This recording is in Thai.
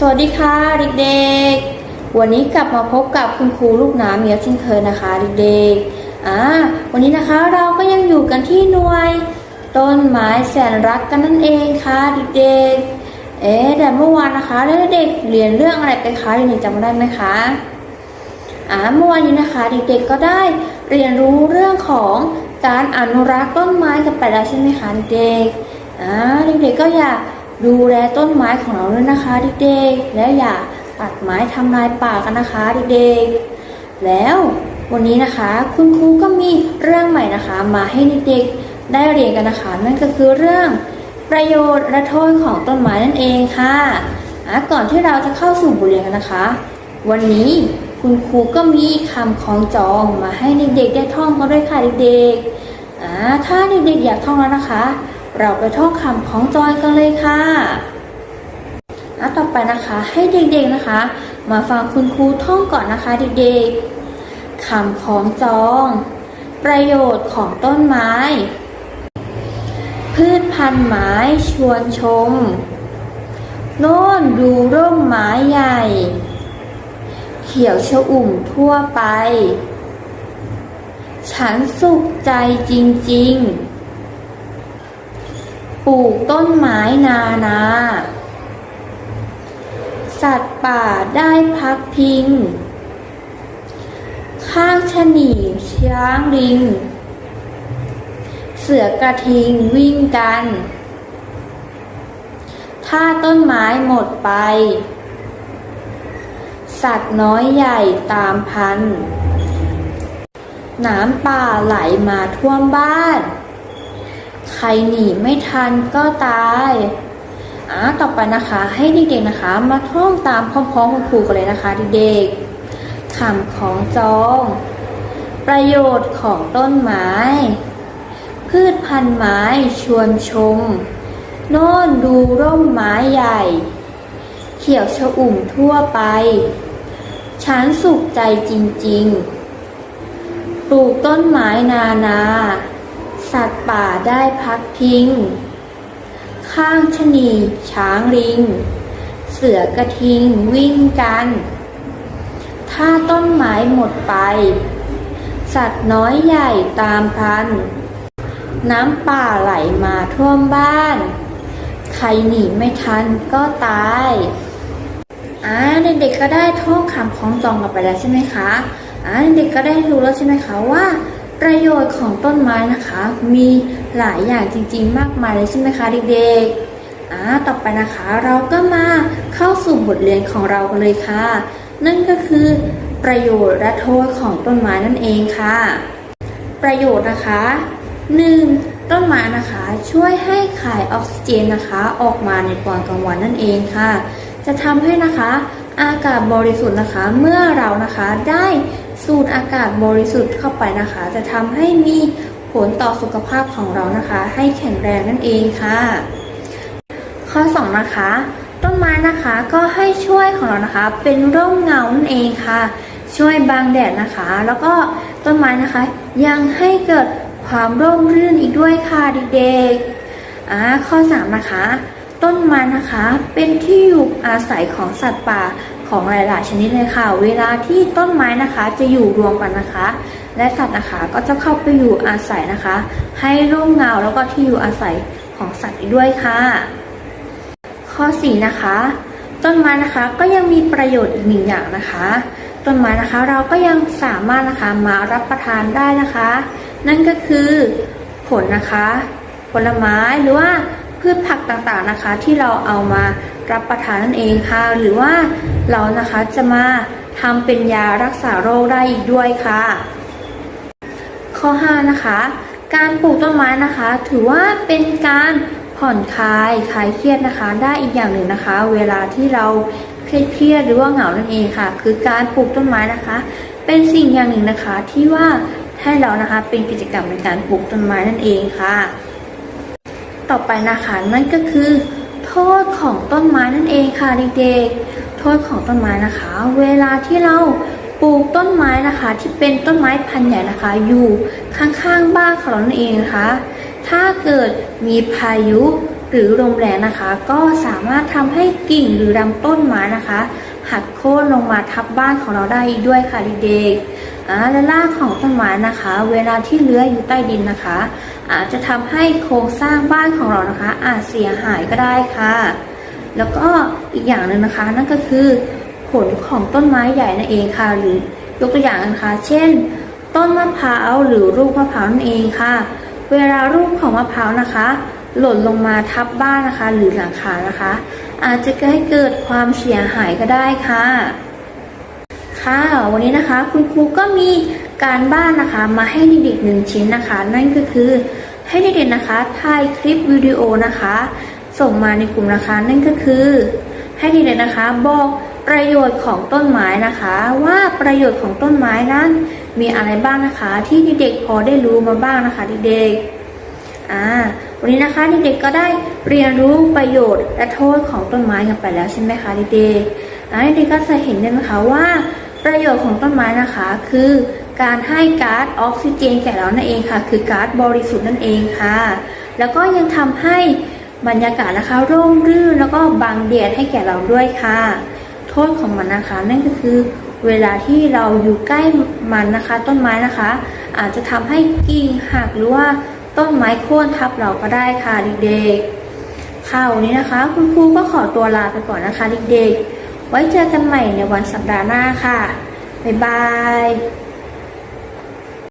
สวัสดีค่ะเด็กๆ วันนี้กลับมาพบกับคุณครูลูกน้ำเมียเช่นเคยนะคะเด็กๆอ่าวันนี้นะคะเราก็ยังอยู่กันที่หน่วย ต้นไม้แสนรักกันนั่นเองค่ะเด็กๆ เอ๊แต่เมื่อวานนะคะเด็กๆเรียนเรื่องอะไรไปคะเด็กๆจำได้ไหมคะอ่าเมื่อวานนี้นะคะเด็กๆก็ได้เรียนรู้เรื่องของการอนุรักษ์ต้นไม้กันไปแล้วใช่ไหมคะเด็กๆอ่าเด็กๆก็อยาก ดูแลต้นไม้ของเราด้วยนะคะเด็กๆ และอย่าตัดไม้ทำลายป่ากันนะคะเด็กๆ แล้ววันนี้นะคะคุณครูก็มีเรื่องใหม่นะคะ มาให้เด็กๆได้เรียนกันนะคะ นั่นก็คือเรื่องประโยชน์และโทษของต้นไม้นั่นเองค่ะอะก่อนที่เราจะเข้าสู่บทเรียนกันนะคะ วันนี้คุณครูก็มีคำคล้องจองมาให้เด็กๆได้ท่องกันด้วยค่ะเด็กๆอ่าถ้าเด็กๆอยากท่องแล้วนะคะ เราไปท่องคำคล้องจองกันเลยค่ะอะต่อไปนะคะให้เด็กๆนะคะ มาฟังคุณครูท่องก่อนนะคะเด็กๆคำคล้องจอง ประโยชน์ของต้นไม้ พืชพันธุ์ไม้ชวนชม โน่นดูร่มไม้ใหญ่ เขียวชอุ่มทั่วไป ฉันสุขใจจริงๆ ปลูกต้นไม้นานา สัตว์ป่าได้พักพิง ข้างชะนีช้างลิง เสือกระทิงวิ่งกัน ถ้าต้นไม้หมดไป สัตว์น้อยใหญ่ตามพัน น้ำป่าไหลมาท่วมบ้าน ใครหนีไม่ทันก็ตายอ่าต่อไปนะคะ ให้เด็กๆนะคะ มาท่องตามพร้อมๆคุณครูกันเลยนะคะเด็กๆคำของจอง ประโยชน์ของต้นไม้ พืชพันธุ์ไม้ชวนชม โน่นดูร่มไม้ใหญ่ เขียวชอุ่มทั่วไปฉันสุขใจจริงๆ ปลูกต้นไม้นานา สัตว์ป่าได้พักพิง ข้างชะนีช้างลิง เสือกระทิงวิ่งกัน ถ้าต้นไม้หมดไป สัตว์น้อยใหญ่ตามพัน น้ำป่าไหลมาท่วมบ้าน ใครหนีไม่ทันก็ตายอ่าเด็กๆก็ได้ท่องคำคล้องจองกันไปแล้วใช่ไหมคะอ่าเด็กๆก็ได้รู้แล้วใช่ไหมคะว่า ประโยชน์ของต้นไม้นะคะ มีหลายอย่างจริงๆ มากมายเลยใช่ไหมคะเด็กๆอ่าต่อไปนะคะเราก็มาเข้าสู่บทเรียนของเรากันเลยค่ะ นั่นก็คือประโยชน์และโทษของต้นไม้นั่นเองค่ะ ประโยชน์นะคะ 1. ต้นไม้นะคะช่วยให้ขายออกซิเจนนะคะออกมาในตอนกลางวันนั่นเองค่ะ จะทำให้นะคะอากาศบริสุทธิ์นะคะเมื่อเรานะคะได้ สูดอากาศบริสุทธิ์เข้าไปนะคะ จะทำให้มีผลต่อสุขภาพของเรานะคะ ให้แข็งแรงนั่นเองค่ะ ข้อ 2 นะคะ ต้นไม้นะคะก็ให้ช่วยของเรานะคะ เป็นร่มเงานั่นเองค่ะ ช่วยบังแดดนะคะ แล้วก็ต้นไม้นะคะ ยังให้เกิดความร่มรื่นอีกด้วยค่ะเด็กๆอ่าข้อ 3 นะคะ ต้นไม้นะคะเป็นที่อยู่อาศัยของสัตว์ป่า ของหลาย ๆ ชนิดเลยค่ะ เวลาที่ต้นไม้นะคะจะอยู่รวมกันนะคะ และสัตว์นะคะก็จะเข้าไปอยู่อาศัยนะคะ ให้ร่มเงาแล้วก็ที่อยู่อาศัยของสัตว์อีกด้วยค่ะ ข้อ4นะคะ ต้นไม้นะคะก็ยังมีประโยชน์อีกหนึ่งอย่างนะคะ ต้นไม้นะคะเราก็ยังสามารถนะคะมารับประทานได้นะคะ นั่นก็คือผลนะคะ ผลไม้หรือว่า พืชผักต่างๆนะคะ ที่เราเอามารับประทานนั่นเองค่ะ หรือว่าเรานะคะจะมาทำเป็นยารักษาโรคได้อีกด้วยค่ะ ข้อ 5 นะคะ การปลูกต้นไม้นะคะ ถือว่าเป็นการผ่อนคลายคลายเครียดนะคะ ได้อีกอย่างหนึ่งนะคะ เวลาที่เราเครียดเครียดหรือว่าเหงานั่นเองค่ะ คือการปลูกต้นไม้นะคะ เป็นสิ่งอย่างหนึ่งนะคะที่ว่าให้เรานะคะเป็นกิจกรรมในการปลูกต้นไม้นั่นเองค่ะ ต่อไปนะคะนั่นก็คือ โทษของต้นไม้นั่นเองค่ะเด็กๆ โทษของต้นไม้นะคะ เวลาที่เราปลูกต้นไม้นะคะ ที่เป็นต้นไม้พันธุ์ใหญ่นะคะ อยู่ข้างๆบ้านของเรานั่นเองนะคะ ถ้าเกิดมีพายุหรือลมแรงนะคะ ก็สามารถทำให้กิ่งหรือลำต้นไม้นะคะ หักโค่นลงมาทับบ้านของเราได้ด้วยค่ะเด็กๆ อ่าและรากของต้นไม้นะคะ เวลาที่เลื้อยอยู่ใต้ดินนะคะอาจจะทำให้โครงสร้างบ้านของเรานะคะ อาจเสียหายก็ได้ค่ะ แล้วก็อีกอย่างหนึ่งนะคะนั่นก็คือผลของต้นไม้ใหญ่นั่นเองค่ะ หรือยกตัวอย่างนะคะ เช่น ต้นมะพร้าวหรือลูกมะพร้าวนั่นเองค่ะ เวลาลูกของมะพร้าวนะคะ หล่นลงมาทับบ้านนะคะ หรือหลังคานะคะ อาจจะให้เกิดความเสียหายก็ได้ค่ะ ค่ะ วันนี้นะคะคุณครูก็มีการบ้านนะคะมาให้เด็กๆหนึ่งชิ้นนะคะ นั่นก็คือให้เด็กๆนะคะถ่ายคลิปวิดีโอนะคะ ส่งมาในกลุ่มนะคะ นั่นก็คือ ให้เด็กๆนะคะบอกประโยชน์ของต้นไม้นะคะ ว่าประโยชน์ของต้นไม้นั้นมีอะไรบ้างนะคะ ที่เด็กๆพอได้รู้มาบ้างนะคะเด็กๆอ่าวันนี้นะคะเด็กๆก็ได้เรียนรู้ประโยชน์และโทษของต้นไม้กันไปแล้วใช่ไหมคะเด็กๆอ่าเด็กๆก็จะเห็นได้ไหมคะว่า ประโยชน์ของต้นไม้นะคะ คือการให้ก๊าซออกซิเจนแก่เรานั่นเองค่ะ คือก๊าซบริสุทธิ์นั่นเองค่ะ แล้วก็ยังทำให้บรรยากาศนะคะร่มรื่นแล้วก็บังแดดให้แก่เราด้วยค่ะ โทษของมันนะคะ นั่นก็คือเวลาที่เราอยู่ใกล้มันนะคะ ต้นไม้นะคะ อาจจะทำให้กิ่งหักหรือว่าต้นไม้โค่นทับเราก็ได้ค่ะเด็กๆค่ะวันนี้นะคะ คุณครูก็ขอตัวลาไปก่อนนะคะเด็กๆ ไว้เจอกันใหม่ในวันสัปดาห์หน้าค่ะ บ๊ายบาย